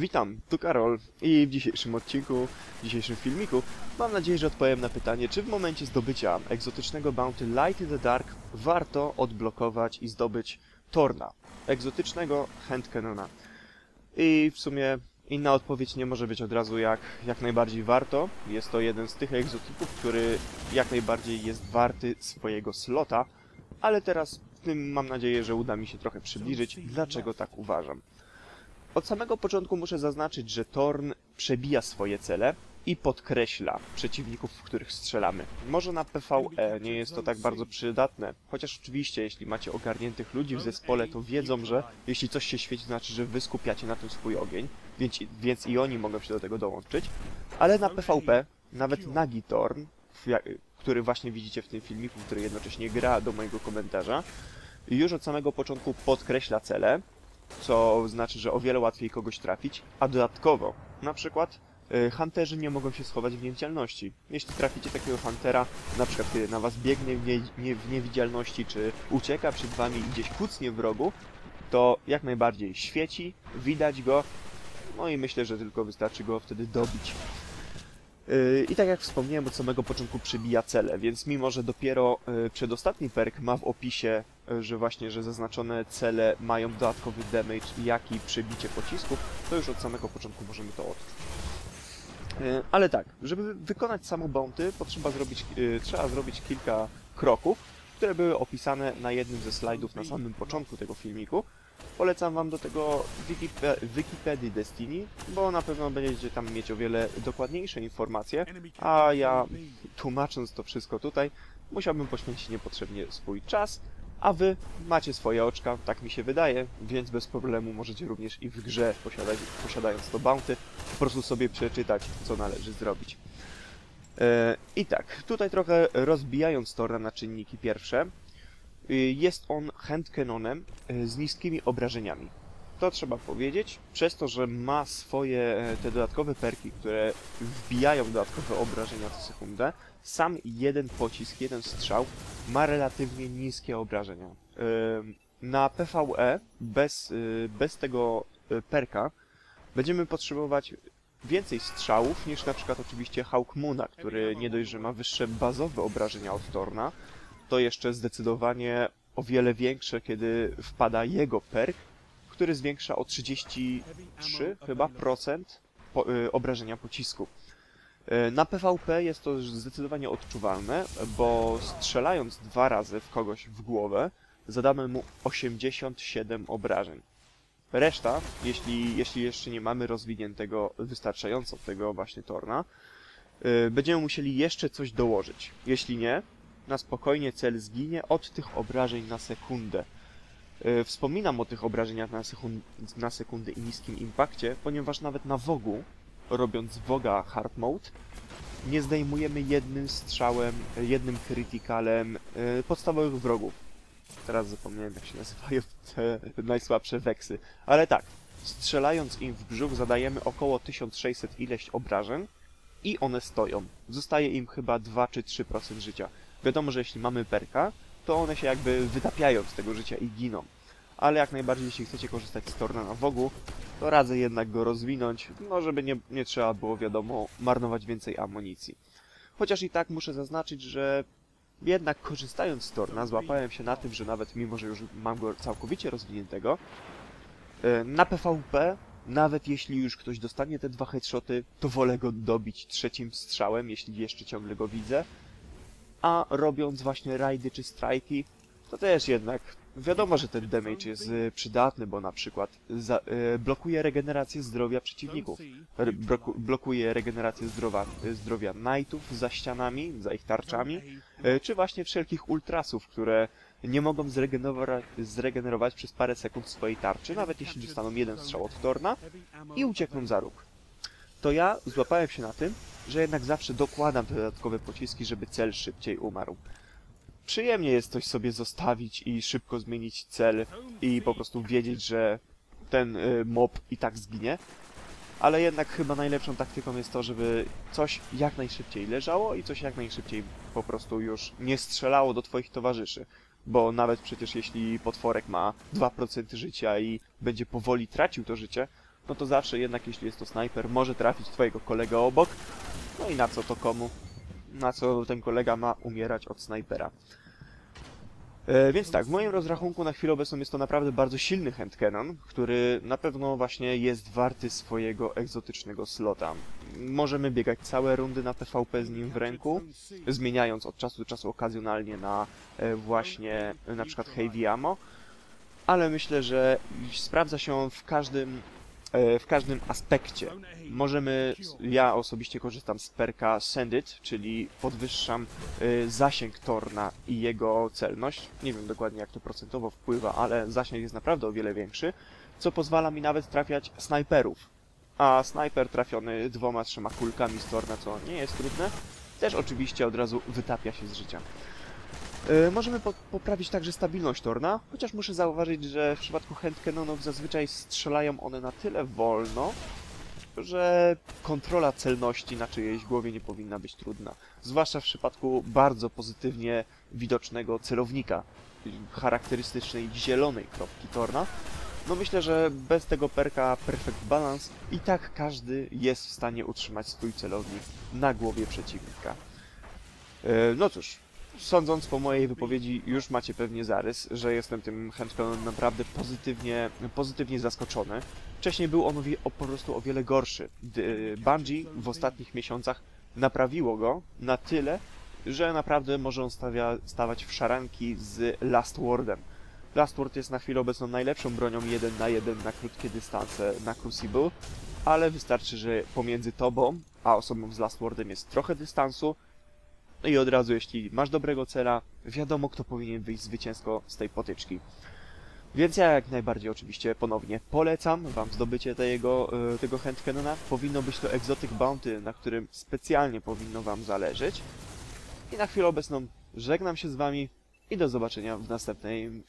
Witam, tu Karol i w dzisiejszym odcinku, w dzisiejszym filmiku mam nadzieję, że odpowiem na pytanie, czy w momencie zdobycia egzotycznego bounty Light in the Dark warto odblokować i zdobyć Torna, egzotycznego handcannona. I w sumie inna odpowiedź nie może być od razu jak, jak najbardziej warto. Jest to jeden z tych egzotyków, który jak najbardziej jest warty swojego slota, ale teraz w tym mam nadzieję, że uda mi się trochę przybliżyć, dlaczego tak uważam. Od samego początku muszę zaznaczyć, że Torn przebija swoje cele i podkreśla przeciwników, w których strzelamy. Może na PvE nie jest to tak bardzo przydatne, chociaż oczywiście jeśli macie ogarniętych ludzi w zespole, to wiedzą, że jeśli coś się świeci, znaczy, że wy skupiacie na tym swój ogień, więc, więc i oni mogą się do tego dołączyć. Ale na PvP, nawet nagi Torn, który właśnie widzicie w tym filmiku, który jednocześnie gra do mojego komentarza, już od samego początku podkreśla cele, co znaczy, że o wiele łatwiej kogoś trafić, a dodatkowo, na przykład, y, hunterzy nie mogą się schować w niewidzialności. Jeśli traficie takiego huntera, na przykład kiedy na was biegnie w, nie, nie, w niewidzialności, czy ucieka przed wami i gdzieś kucnie w rogu, to jak najbardziej świeci, widać go, no i myślę, że tylko wystarczy go wtedy dobić. Yy, I tak jak wspomniałem, od samego początku przybija cele, więc mimo, że dopiero yy, przedostatni perk ma w opisie, że właśnie, że zaznaczone cele mają dodatkowy damage, jak i przebicie pocisków, to już od samego początku możemy to odczuć. Ale tak, żeby wykonać samą bounty, potrzeba zrobić, trzeba zrobić kilka kroków, które były opisane na jednym ze slajdów na samym początku tego filmiku, Polecam Wam do tego Wikipe Wikipedii Destiny, bo na pewno będziecie tam mieć o wiele dokładniejsze informacje, a ja tłumacząc to wszystko tutaj, musiałbym poświęcić niepotrzebnie swój czas, a Wy macie swoje oczka, tak mi się wydaje, więc bez problemu możecie również i w grze, posiadać, posiadając to bounty, po prostu sobie przeczytać, co należy zrobić. E, I tak, tutaj trochę rozbijając to na czynniki pierwsze, Y, jest on handcanonem y, z niskimi obrażeniami. To trzeba powiedzieć, przez to, że ma swoje e, te dodatkowe perki, które wbijają dodatkowe obrażenia co sekundę, sam jeden pocisk, jeden strzał ma relatywnie niskie obrażenia. Na PvE bez, y, bez tego perka będziemy potrzebować więcej strzałów niż na przykład oczywiście Hawkmoona, który nie dość, że ma wyższe bazowe obrażenia od Torna, to jeszcze zdecydowanie o wiele większe, kiedy wpada jego perk, który zwiększa o 33 chyba procent po, y, obrażenia pocisku. Y, na PvP jest to zdecydowanie odczuwalne, bo strzelając dwa razy w kogoś w głowę, zadamy mu 87 obrażeń. Reszta, jeśli, jeśli jeszcze nie mamy rozwiniętego wystarczająco tego właśnie torna, y, będziemy musieli jeszcze coś dołożyć. Jeśli nie, na spokojnie cel zginie od tych obrażeń na sekundę. E, wspominam o tych obrażeniach na, sekund na sekundę i niskim impakcie, ponieważ nawet na Wogu, robiąc Woga Hard Mode, nie zdejmujemy jednym strzałem, jednym krytykalem e, podstawowych wrogów. Teraz zapomniałem jak się nazywają te najsłabsze weksy. Ale tak, strzelając im w brzuch zadajemy około 1600 ileś obrażeń i one stoją. Zostaje im chyba 2 czy 3% życia. Wiadomo, że jeśli mamy perka, to one się jakby wytapiają z tego życia i giną. Ale jak najbardziej, jeśli chcecie korzystać z Torna na Wogu, to radzę jednak go rozwinąć, no żeby nie, nie trzeba było, wiadomo, marnować więcej amunicji. Chociaż i tak muszę zaznaczyć, że jednak korzystając z Torna złapałem się na tym, że nawet mimo, że już mam go całkowicie rozwiniętego, e, na PvP, nawet jeśli już ktoś dostanie te dwa headshoty, to wolę go dobić trzecim strzałem, jeśli jeszcze ciągle go widzę, a robiąc właśnie rajdy czy strajki, to też jednak wiadomo, że ten damage jest y, przydatny, bo na przykład za, y, blokuje regenerację zdrowia przeciwników, Re, blokuje regenerację zdrowia, zdrowia knightów za ścianami, za ich tarczami, y, czy właśnie wszelkich ultrasów, które nie mogą zregenerować, zregenerować przez parę sekund swojej tarczy, nawet jeśli dostaną jeden strzał od Torna i uciekną za róg. To ja złapałem się na tym, że jednak zawsze dokładam te dodatkowe pociski, żeby cel szybciej umarł. Przyjemnie jest coś sobie zostawić i szybko zmienić cel i po prostu wiedzieć, że ten y, mob i tak zginie. Ale jednak chyba najlepszą taktyką jest to, żeby coś jak najszybciej leżało i coś jak najszybciej po prostu już nie strzelało do twoich towarzyszy. Bo nawet przecież jeśli potworek ma 2% życia i będzie powoli tracił to życie, no to zawsze jednak jeśli jest to snajper, może trafić twojego kolegę obok. No i na co to komu? Na co ten kolega ma umierać od snajpera? E, więc tak, w moim rozrachunku na chwilę obecną jest to naprawdę bardzo silny handcannon, który na pewno właśnie jest warty swojego egzotycznego slota. Możemy biegać całe rundy na PvP z nim w ręku, zmieniając od czasu do czasu okazjonalnie na e, właśnie na przykład heavy ammo, ale myślę, że sprawdza się w każdym, w każdym aspekcie. Możemy, ja osobiście korzystam z perka Send It, czyli podwyższam y, zasięg Torna i jego celność. Nie wiem dokładnie jak to procentowo wpływa, ale zasięg jest naprawdę o wiele większy, co pozwala mi nawet trafiać snajperów. A snajper trafiony dwoma, trzema kulkami z Torna, co nie jest trudne, też oczywiście od razu wytapia się z życia. Y, Możemy po poprawić także stabilność Torna, chociaż muszę zauważyć, że w przypadku handcannonów zazwyczaj strzelają one na tyle wolno, że kontrola celności na czyjejś głowie nie powinna być trudna. Zwłaszcza w przypadku bardzo pozytywnie widocznego celownika, charakterystycznej zielonej kropki Torna. No myślę, że bez tego perka Perfect Balance i tak każdy jest w stanie utrzymać swój celownik na głowie przeciwnika. E, No cóż, sądząc po mojej wypowiedzi, już macie pewnie zarys, że jestem tym handcannonem naprawdę pozytywnie, pozytywnie zaskoczony. Wcześniej był on o, po prostu o wiele gorszy. D- Bungie w ostatnich miesiącach naprawiło go na tyle, że naprawdę może on stawia, stawać w szaranki z Last Wordem. Last Word jest na chwilę obecną najlepszą bronią 1 na 1 na krótkie dystanse na Crucible, ale wystarczy, że pomiędzy tobą a osobą z Last Wordem jest trochę dystansu, no i od razu, jeśli masz dobrego cela, wiadomo, kto powinien wyjść zwycięsko z tej potyczki. Więc ja jak najbardziej oczywiście ponownie polecam wam zdobycie tego, e, tego handcannona. Powinno być to Exotic Bounty, na którym specjalnie powinno wam zależeć. I na chwilę obecną żegnam się z wami i do zobaczenia w następnej